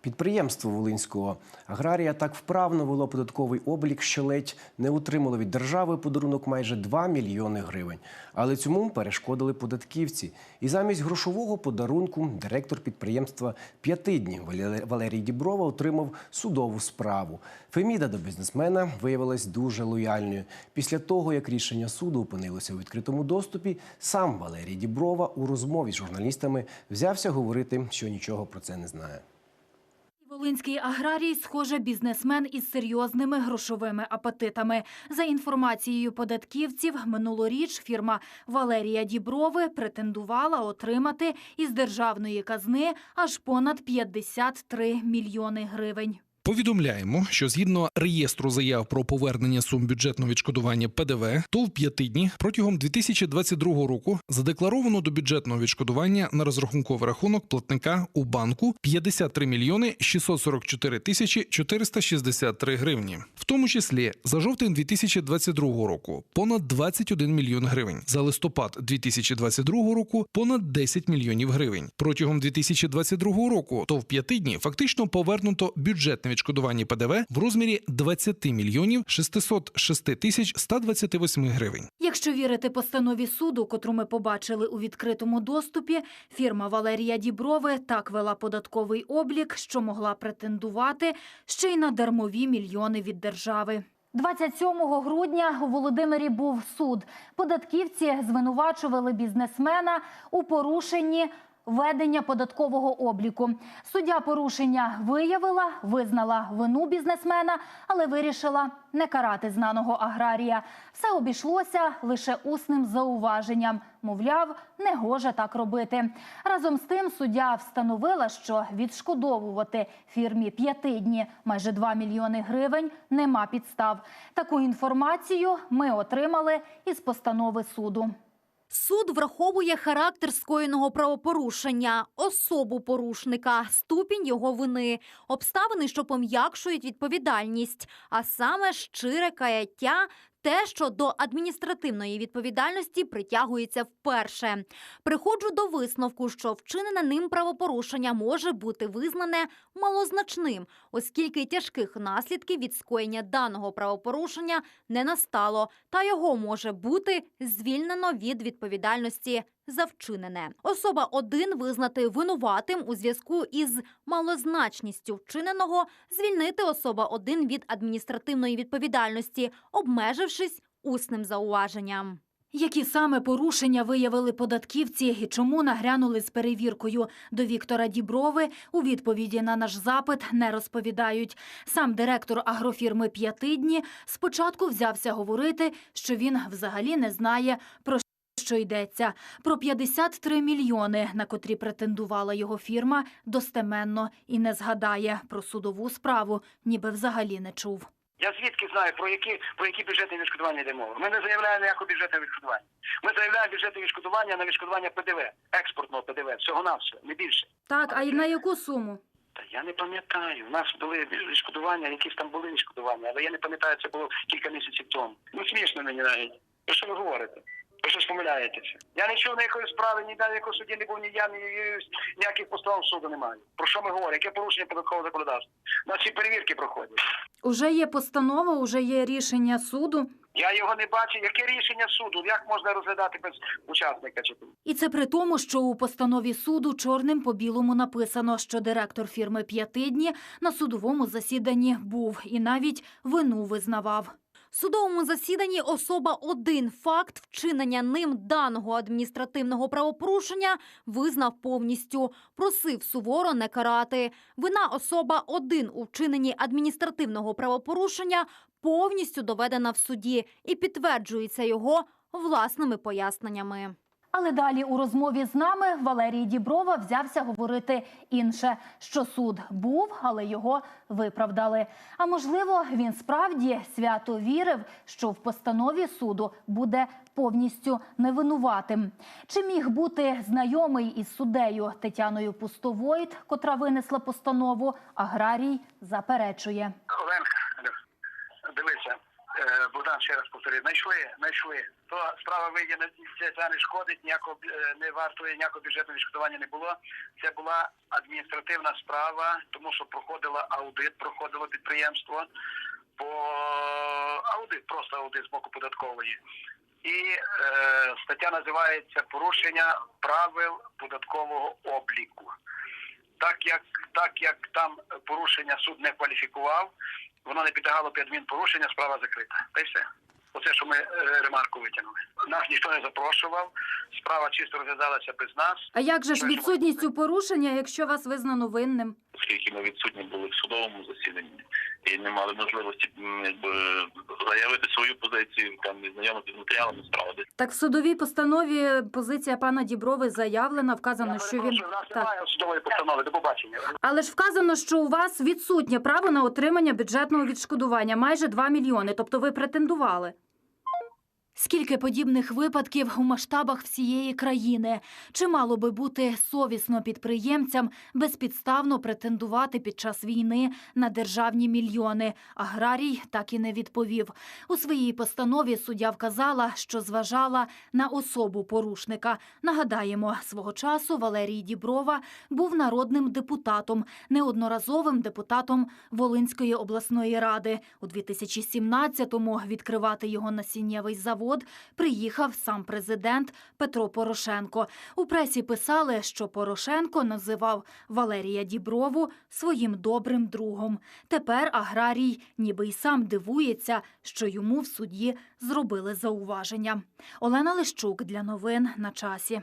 Підприємство Волинського аграрія так вправно вело податковий облік, що ледь не отримало від держави подарунок майже 2 мільйони гривень. Але цьому перешкодили податківці. І замість грошового подарунку директор підприємства «П'ятидні» Вале- Валерій Діброва отримав судову справу. Феміда до бізнесмена виявилась дуже лояльною. Після того, як рішення суду опинилося у відкритому доступі, сам Валерій Діброва у розмові з журналістами взявся говорити, що нічого про це не знає. Волинський аграрій, схоже, бізнесмен із серйозними грошовими апетитами. За інформацією податківців, минулоріч фірма Валерія Діброви претендувала отримати із державної казни аж понад 53 мільйони гривень. Повідомляємо, що згідно реєстру заяв про повернення сум бюджетного відшкодування ПДВ, ТОВ «П'ятидні» протягом 2022 року задекларовано до бюджетного відшкодування на розрахунковий рахунок платника у банку 53 мільйони 644 тисячі 463 гривні, в тому числі за жовтень 2022 року понад 21 мільйон гривень, за листопад 2022 року понад 10 мільйонів гривень. Протягом 2022 року ТОВ «П'ятидні» фактично повернуто бюджетне ПДВ в розмірі 20 мільйонів 606 тисяч 128 гривень. Якщо вірити постанові суду, котру ми побачили у відкритому доступі, фірма Валерія Діброви так вела податковий облік, що могла претендувати ще й на дармові мільйони від держави. 27 грудня у Володимирі був суд. Податківці звинувачували бізнесмена у порушенні ведення податкового обліку. Суддя порушення виявила, визнала вину бізнесмена, але вирішила не карати знаного аграрія. Все обійшлося лише усним зауваженням. Мовляв, не гоже так робити. Разом з тим суддя встановила, що відшкодовувати фірмі п'ятидні майже 2 мільйони гривень нема підстав. Таку інформацію ми отримали із постанови суду. Суд враховує характер скоєного правопорушення, особу порушника, ступінь його вини, обставини, що пом'якшують відповідальність, а саме щире каяття. Те, що до адміністративної відповідальності притягується вперше. Приходжу до висновку, що вчинене ним правопорушення може бути визнане малозначним, оскільки тяжких наслідків від скоєння даного правопорушення не настало, та його може бути звільнено від відповідальності за вчинене. Особа 1 визнати винуватим у зв'язку із малозначністю вчиненого, звільнити особа 1 від адміністративної відповідальності, обмежившись усним зауваженням. Які саме порушення виявили податківці і чому нагрянули з перевіркою до Віктора Діброви, у відповіді на наш запит не розповідають. Сам директор агрофірми «П'ятидні» спочатку взявся говорити, що він взагалі не знає, про що йдеться. Про 53 мільйони, на котрі претендувала його фірма, достеменно і не згадає про судову справу, ніби взагалі не чув. Я звідки знаю, про які, про які бюджетні відшкодування йде мова? Ми не заявляємо ніякого бюджетного відшкодування. Ми заявляємо бюджетне відшкодування на відшкодування ПДВ, експортного ПДВ, всього навсього не більше. Так, а й на яку суму? Та я не пам'ятаю. У нас були відшкодування, якісь там були відшкодування, але я не пам'ятаю, це було кілька місяців тому. Ну смішно мені навіть. Про що ви говорите? Ви щось помиляєтеся. Я не чув ніякої справи, ні на якого суді не був, ні я, ні ніяких постанов суду немає. Про що ми говоримо? Яке порушення податкового законодавства? У нас всі перевірки проходять. Уже є постанова, уже є рішення суду. Я його не бачу. Яке рішення суду? Як можна розглядати без учасника? Чи І це при тому, що у постанові суду чорним по білому написано, що директор фірми «П'ятидні» на судовому засіданні був і навіть вину визнавав. Судовому засіданні особа один факт вчинення ним даного адміністративного правопорушення визнав повністю, просив суворо не карати. Вина особа один у вчиненні адміністративного правопорушення повністю доведена в суді і підтверджується його власними поясненнями. Але далі у розмові з нами Валерій Діброва взявся говорити інше, що суд був, але його виправдали. А можливо, він справді свято вірив, що в постанові суду буде повністю невинуватим. Чи міг бути знайомий із суддею Тетяною Пустовойт, котра винесла постанову, аграрій заперечує. Оленка, дивися, е, Богдан ще раз повторюю знайшли, знайшли. То справа вийде це не шкодить, ніякого е, не вартує ніякого бюджетного відшкодування не було. Це була адміністративна справа, тому що проходила аудит, проходило підприємство по аудит, просто аудит з боку податкової. І е, стаття називається порушення правил податкового обліку. Так як так як там порушення суд не кваліфікував, воно не підлягало під адмінпорушення, справа закрита. Та й все. Оце, що ми е, ремарку витягнули. Нас ніхто не запрошував, справа чисто розглядалася без нас. А як же ж відсутністю порушення, якщо вас визнано винним? оскільки ми відсутні були в судовому засіданні і не мали можливості якби, заявити свою позицію, там і знайомити з матеріалами справи. Так в судовій постанові позиція пана Діброви заявлена, вказано, Я що він перепрошую, у нас так. немає судової постанови. До побачення. Але ж вказано, що у вас відсутнє право на отримання бюджетного відшкодування майже 2 мільйони, тобто ви претендували. Скільки подібних випадків у масштабах всієї країни? Чи мало би бути совісно підприємцям безпідставно претендувати під час війни на державні мільйони? Аграрій так і не відповів. У своїй постанові суддя вказала, що зважала на особу порушника. Нагадаємо, свого часу Валерій Діброва був народним депутатом, неодноразовим депутатом Волинської обласної ради. У 2017-му відкривати його насіннєвий завод приїхав сам президент Петро Порошенко. У пресі писали, що Порошенко називав Валерія Діброву своїм добрим другом. Тепер аграрій ніби й сам дивується, що йому в суді зробили зауваження. Олена Лищук для новин на часі.